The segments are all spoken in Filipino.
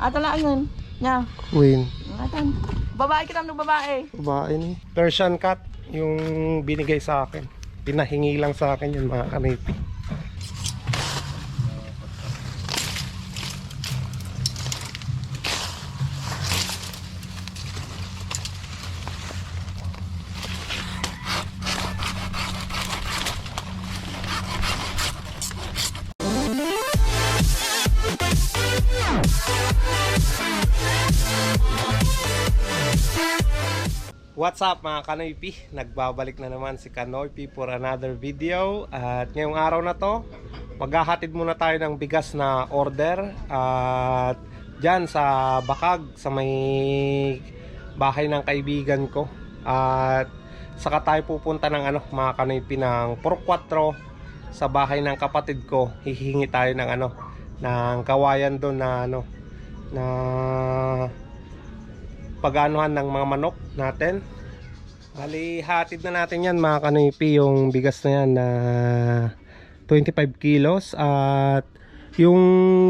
Atalaan yun. Nya. Queen. Atan. Babae kita ng babae. Babae ni. Persian cat yung binigay sa akin. Pinahingi lang sa akin yun mga kanipi. What's up mga Kanoypi? Nagbabalik na naman si Kanoypi for another video At ngayong araw na to Maghahatid muna tayo ng bigas na order At dyan sa Bakag Sa may bahay ng kaibigan ko At saka tayo pupunta ng ano mga Kanoypi ng 4-4 Sa bahay ng kapatid ko Hihingi tayo ng ano Ng kawayan doon na ano Na pag-anuhan ng mga manok natin. Bali, hatid na natin yan mga kanipi, yung bigas na yan na 25 kilos. At yung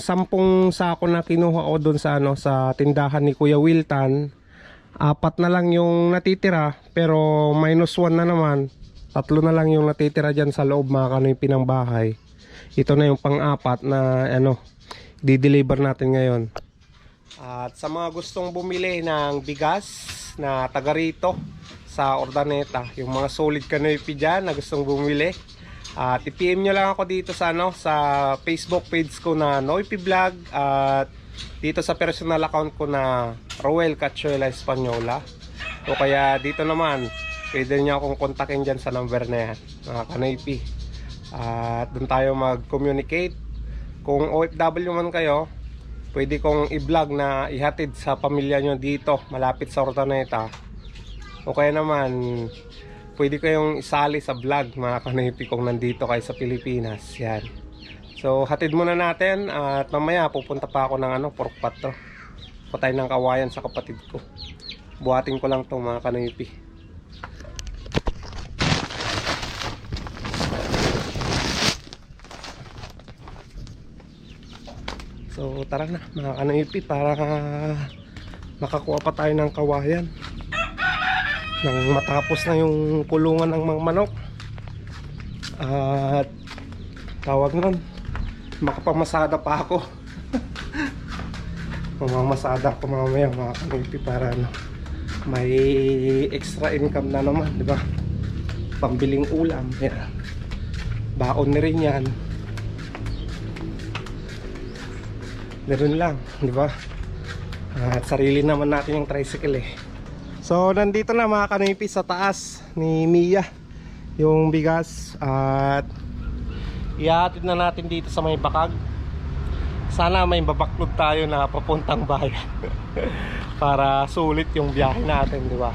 10 sako na kinuha ko doon sa ano sa tindahan ni Kuya Wiltan apat na lang yung natitira pero minus 1 na naman tatlo na lang yung natitira dyan sa loob mga kanipi ng bahay. Ito na yung pang-apat na ano di-deliver natin ngayon. At sa mga gustong bumili ng bigas na taga rito sa Ordaneta, yung mga solid kanoypi dyan na gustong bumili, at i-PM nyo lang ako dito sa, ano, sa Facebook page ko na Noipi Vlog at dito sa personal account ko na Roel Cachuela Española. O kaya dito naman, pwede nyo akong kontakin dyan sa number na yan, mga kanoypi. At doon tayo mag-communicate. Kung OFW man kayo, pwede kong i-vlog na ihatid sa pamilya nyo dito malapit sa Ordaneta o kaya naman pwede kayong isali sa vlog mga kanipi kung nandito kayo sa Pilipinas. Yan. So hatid muna natin at mamaya pupunta pa ako ng ano pork patro. Patay ng kawayan sa kapatid ko. Buhatin ko lang to mga kanipi. So tara na mga kanipi para makakuha pa tayo ng kawayan nang matapos na yung kulungan ng mga manok at tawag nun makapamasada pa ako mamamasada ako mamaya mga kanipi para ano, may extra income na naman di ba pambiling ulam yan. baon na rin yan Meron lang, di ba? At sarili naman natin yung tricycle eh. So, nandito na mga kanipi sa taas ni Mia yung bigas at ihatid na natin dito sa may bakag. Sana may babaklog tayo na papuntang bayan para sulit yung biyahe natin, di ba?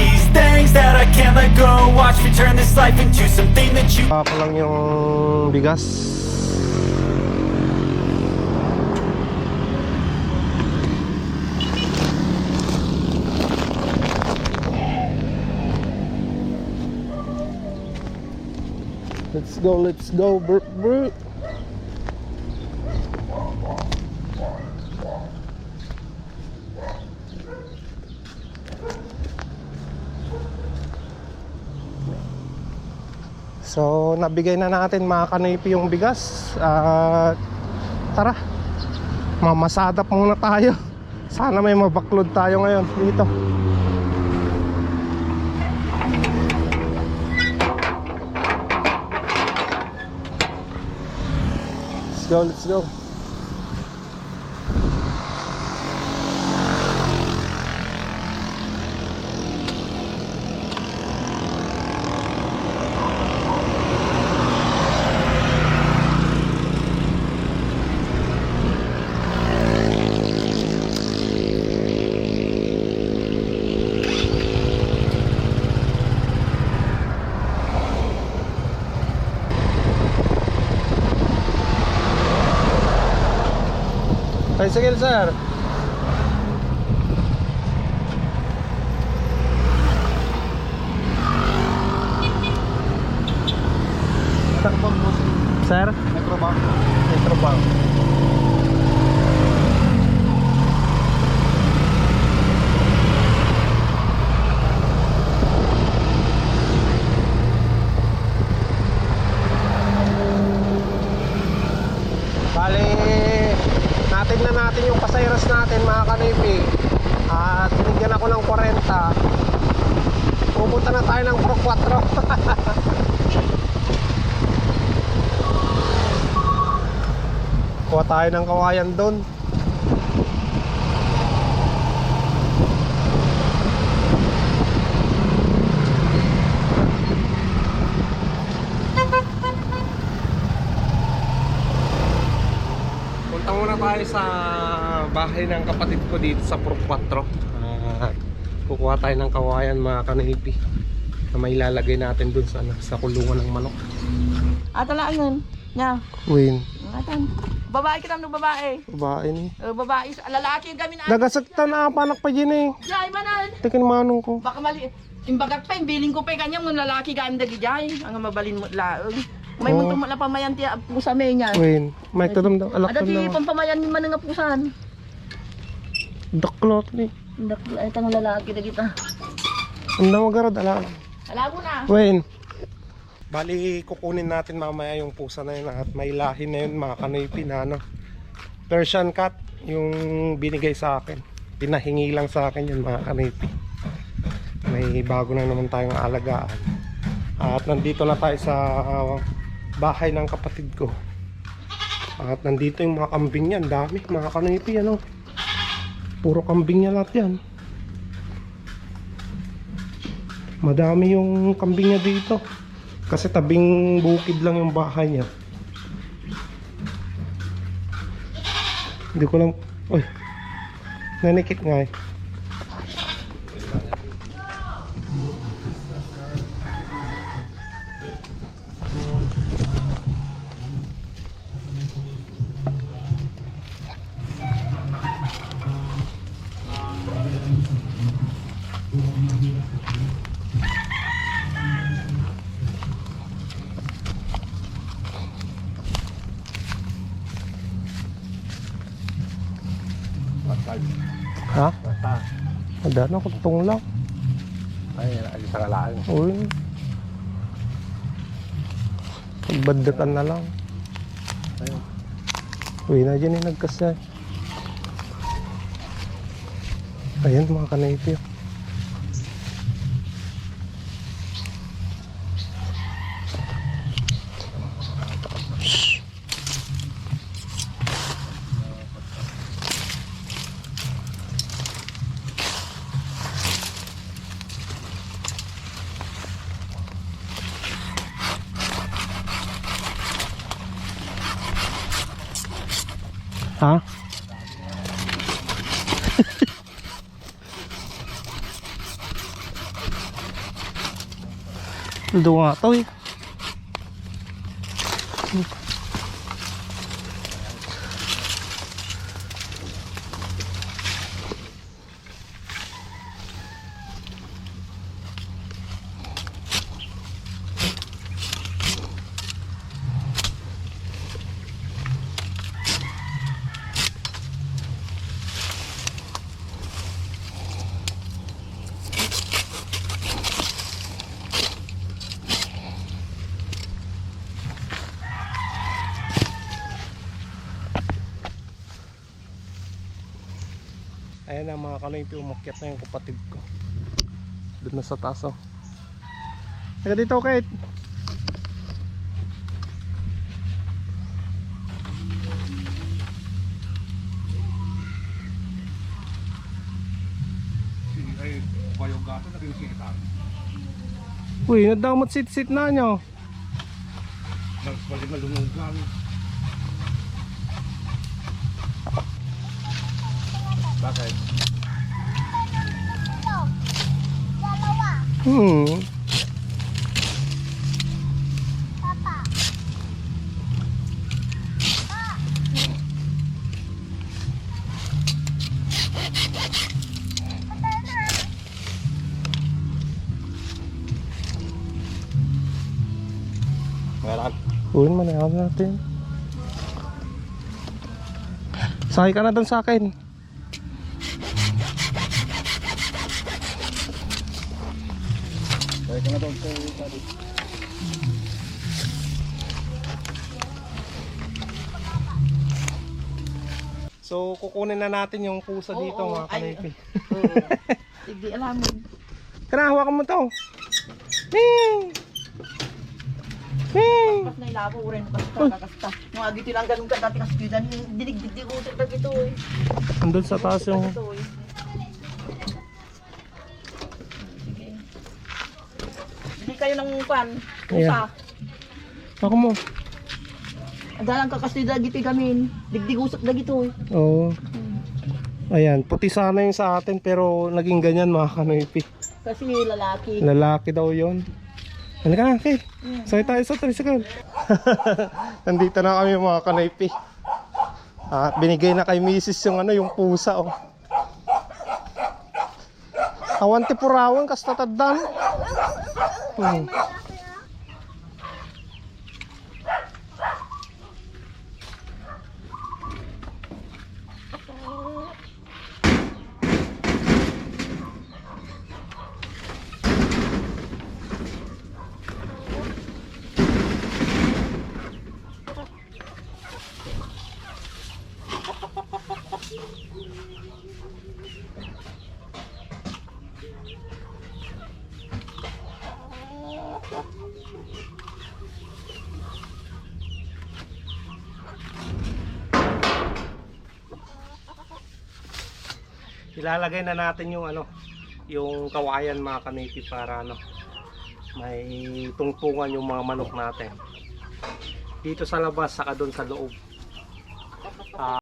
these things that I can't let go Watch me turn this life into something that you Pa lang yung bigas. Let's go, let's go, brr, brr. So, nabigay na natin mga kanipi yung bigas at Tara. Mamasadap muna tayo. Sana may mabaklod tayo ngayon dito. Let's go, let's go. Tricycle, sir. Metrobank. Metrobank. Bali, natin na natin yung pasayros natin mga kanipi. At binigyan ako ng 40. Pupunta na tayo ng Pro 4. Kuha tayo ng kawayan doon. Punta muna tayo sa bahay ng kapatid ko dito sa Pro 4. At kukuha tayo ng kawayan mga kanipi na may lalagay natin dun sa, ano, sa kulungan ng manok. Ata lang yun. Nya. Win, Atan. Babae kita ng babae. babae ni. Uh, babae, lalaki kami na. Nagasagta na panak pa dyan eh. Jay, manan. Tekin manong ko. Baka mali. Imbagat pa, imbiling ko pa kanyang ng lalaki kami dagi jay. Ang mabalin mo laog. May oh. mo pamayan ti pusa may niya. Win, may tadam daw. Alak Ada tam ti daw. pampamayan ni man nga pusan. Daklot ni. Ndak ay tang lalaki dagi ta. Ang daw magarad ala. Alago na. Win. Bali, kukunin natin mamaya yung pusa na yun at may lahi na yun mga kanipi na ano. Persian cat yung binigay sa akin. Pinahingi lang sa akin yun mga kanipi. May bago na naman tayong alagaan. At nandito na tayo sa uh, bahay ng kapatid ko. At nandito yung mga kambing. Ang dami mga kanipi ano. Puro kambing niya lahat yan. Madami yung kambing niya dito. Kasi tabing bukid lang yung bahay niya. Hindi ko lang... Uy! Nanikit nga eh. Ada na kutong lang. Ay, ay sa kalaan. Uy. Pagbadatan na lang. Ayun. Uy na dyan yung nagkasya. Ayan mga kanaypi. Ha? Doon nga to kanoypi, umakyat na yung kapatid ko. Doon na sa taas oh. Taga dito, Kate. Uy, nadamot sit-sit na nyo. Nagbalik na lumugan. Bakit? Hmm. Uwin mo na natin. Sakay ka na doon sa akin. Kaya ka na doon sa sabi. So, kukunin na natin yung pusa Oo, dito mga Ay, kanipi. Oo. Hindi alam mo. Kana, hawakan mo to. Ming! Ming! Pas na ilabo rin kasta kakasta. Mga agito lang ganun ka dati kasi kidan dinig-dig ko sa gito eh. Andun sa taas yung... Ito eh. Sige. Hindi kayo ng pan. Ayan. Usa. Ako mo. Adalang kakasti dagiti kami. Digdig usap dagito eh. Oo. Ayan, puti sana yung sa atin pero naging ganyan mga kanipi. Kasi lalaki. Lalaki daw yon. Halika, okay. Sakay tayo sa tricycle. Nandito na kami mga kanaypi. At binigay na kay Mrs. yung ano, yung pusa oh. Awan ti purawan kas tataddan. Hmm. Ilalagay na natin yung ano, yung kawayan mga kanaypi para ano, may tungtungan yung mga manok natin. Dito sa labas, saka doon sa loob. yan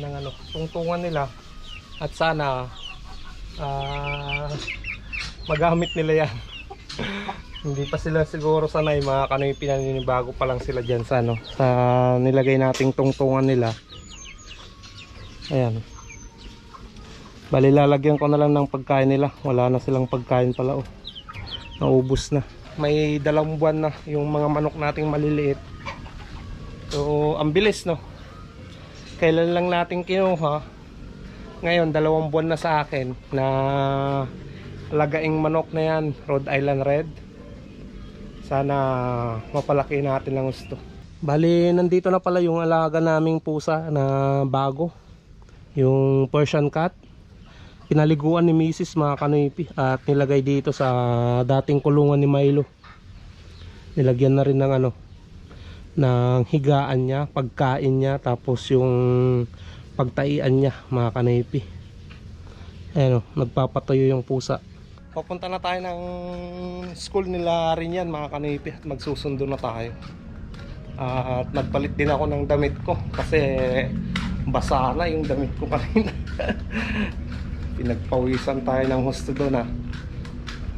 ng ano, tungtungan nila at sana ah, magamit nila yan Hindi pa sila siguro sanay mga kanoy pinaninibago pa lang sila dyan sa ano, sa nilagay nating tungtungan nila. Ayan. Bali lalagyan ko na lang ng pagkain nila. Wala na silang pagkain pala oh. Naubos na. May dalawang buwan na yung mga manok nating maliliit. So, ang bilis no. Kailan lang natin kinuha. Ngayon, dalawang buwan na sa akin na lagaing manok na yan, Rhode Island Red. Sana mapalaki natin ng gusto. Bali, nandito na pala yung alaga naming pusa na bago. Yung Persian Cat. Pinaliguan ni Mrs. mga kanipi at nilagay dito sa dating kulungan ni Milo. Nilagyan na rin ng ano, ng higaan niya, pagkain niya, tapos yung pagtaian niya mga kanipi. Ayan o, nagpapatuyo yung pusa. Papunta na tayo ng school nila rin yan mga kanipi at magsusundo na tayo. Ah, at nagpalit din ako ng damit ko kasi basa na yung damit ko kanina. Pinagpawisan tayo ng husto doon ah.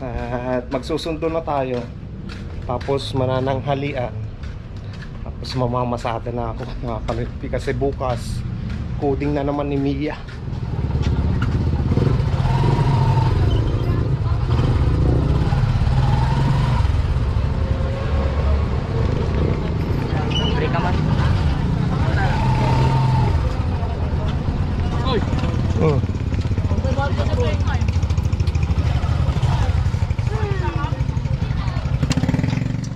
At magsusundo na tayo. Tapos manananghalian. Tapos mamamasada na ako mga kanipi kasi bukas coding na naman ni Mia. Pre ka man. Oh.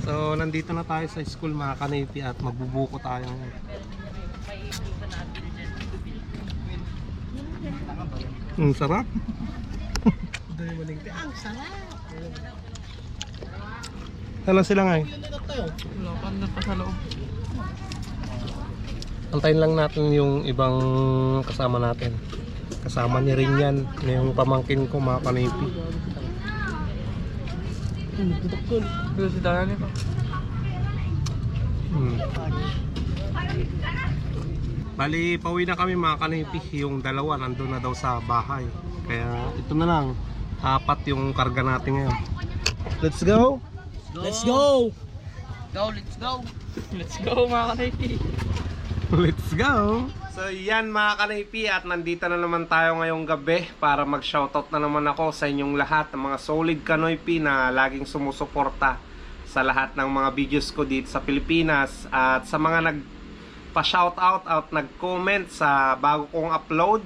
So, nandito na tayo sa school mga kanipi at magbubuko tayo. Ang sarap. Ang sarap. Ano sila ngayon? Wala pa na pa sa loob. Antayin lang natin yung ibang kasama natin. Kasama ni rin yan, yung pamangkin ko mga kanipi. Pero si Dara nito. Hmm. Bali, pauwi na kami mga kanipi. Yung dalawa nandun na daw sa bahay. Kaya ito na lang. Apat yung karga natin ngayon. Let's go! Let's go! Go, let's go! Let's go mga kanaypi! Let's go! So yan mga kanaypi at nandito na naman tayo ngayong gabi para mag-shoutout na naman ako sa inyong lahat ng mga solid kanoypi na laging sumusuporta sa lahat ng mga videos ko dito sa Pilipinas. At sa mga nag pa-shoutout out nag-comment sa bago kong upload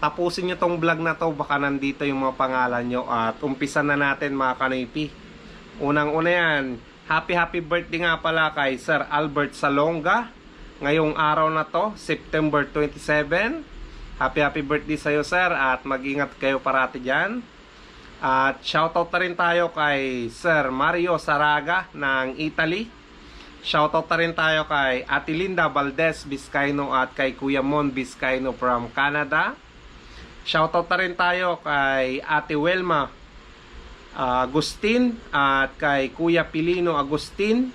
tapusin nyo tong vlog na to. Baka nandito yung mga pangalan nyo. At umpisa na natin mga kanoypi unang una yan. Happy happy birthday nga pala kay Sir Albert Salonga. Ngayong araw na to, September 27. Happy happy birthday sa iyo sir. At mag-ingat kayo parati diyan. At shoutout na rin tayo kay Sir Mario Saraga ng Italy. Shoutout na rin tayo kay Ate Linda Valdez Vizcaino at kay Kuya Mon Vizcaino from Canada. Shoutout na rin tayo kay Ate Welma Agustin at kay Kuya Pilino Agustin.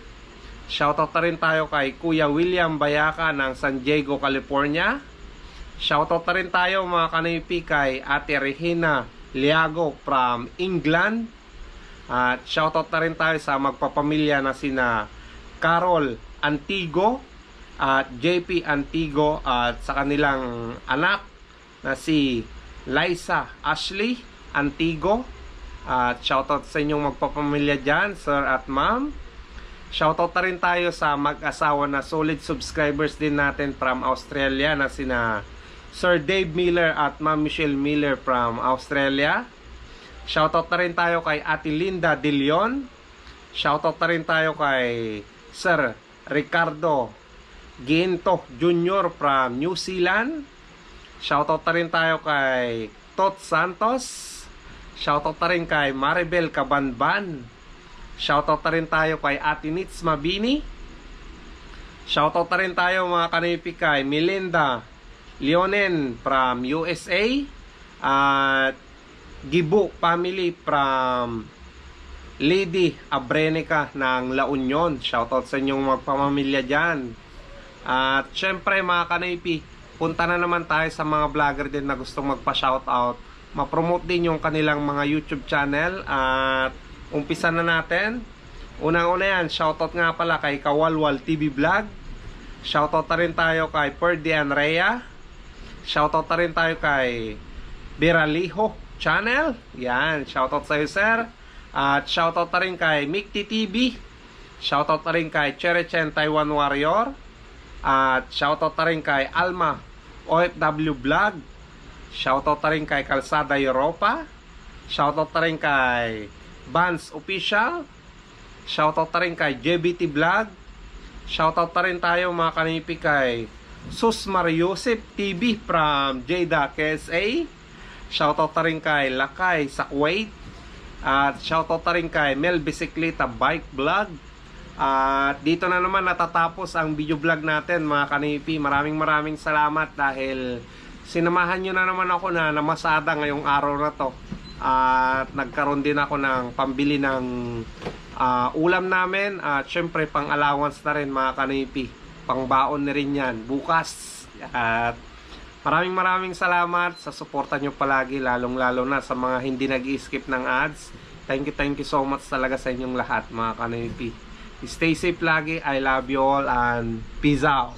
Shoutout na rin tayo kay Kuya William Bayaka ng San Diego, California. Shoutout na rin tayo mga kanipi kay Ate Regina Liago from England. At shoutout na rin tayo sa magpapamilya na sina Carol Antigo at JP Antigo at sa kanilang anak na si Liza Ashley Antigo. At shoutout sa inyong magpapamilya dyan, sir at ma'am. Shoutout na rin tayo sa mag-asawa na solid subscribers din natin from Australia na sina Sir Dave Miller at Ma'am Michelle Miller from Australia. Shoutout na rin tayo kay Ate Linda De Leon. Shoutout na rin tayo kay Sir Ricardo Ginto Jr. from New Zealand. Shoutout na rin tayo kay Tot Santos. Shoutout na rin kay Maribel Cabanban. Shoutout na rin tayo kay Ate Nits Mabini. Shoutout na rin tayo mga kanipi kay Melinda Leonen from USA. At Gibu family from Lady Abrenica ng La Union. Shoutout sa inyong magpamamilya dyan. At syempre mga kanipi, punta na naman tayo sa mga vlogger din na gustong magpa-shoutout. Ma-promote din yung kanilang mga YouTube channel at umpisa na natin. Unang-una yan, shoutout nga pala kay Kawalwal TV Vlog. Shoutout na rin tayo kay Perdi Rhea. Shoutout na rin tayo kay Biraliho Channel. Yan, shoutout sa iyo, sir. At shoutout na rin kay Mikti TV. Shoutout na rin kay Cherechen Taiwan Warrior. At shoutout na rin kay Alma OFW Vlog. Shoutout na rin kay Kalsada Europa. Shoutout na rin kay Vans Official. Shoutout na rin kay JBT Vlog. Shoutout na rin tayo mga kanipi kay Susmar Yusuf TV from Jeddah, KSA. Shoutout na rin kay Lakay sa Kuwait. At shoutout na rin kay Mel Bicicleta Bike Vlog. At dito na naman natatapos ang video vlog natin mga kanipi. Maraming maraming salamat dahil sinamahan nyo na naman ako na namasada ngayong araw na to. At nagkaroon din ako ng pambili ng ah, ulam namin at syempre pang allowance na rin mga kanipi pangbaon na rin yan. Bukas. At maraming maraming salamat sa suporta nyo palagi lalong lalo na sa mga hindi nag skip ng ads. Thank you thank you so much talaga sa inyong lahat mga kanipi stay safe lagi. I love you all and peace out.